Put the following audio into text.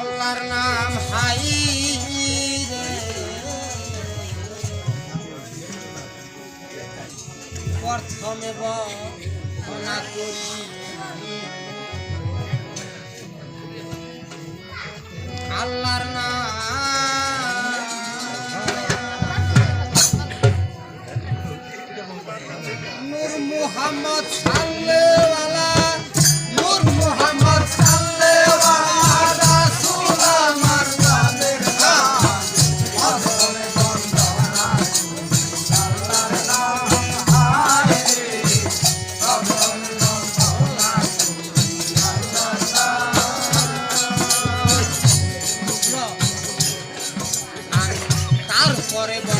আল্লাহর নাম হাই প্রথমে বনা করি। আল্লাহর নাম por el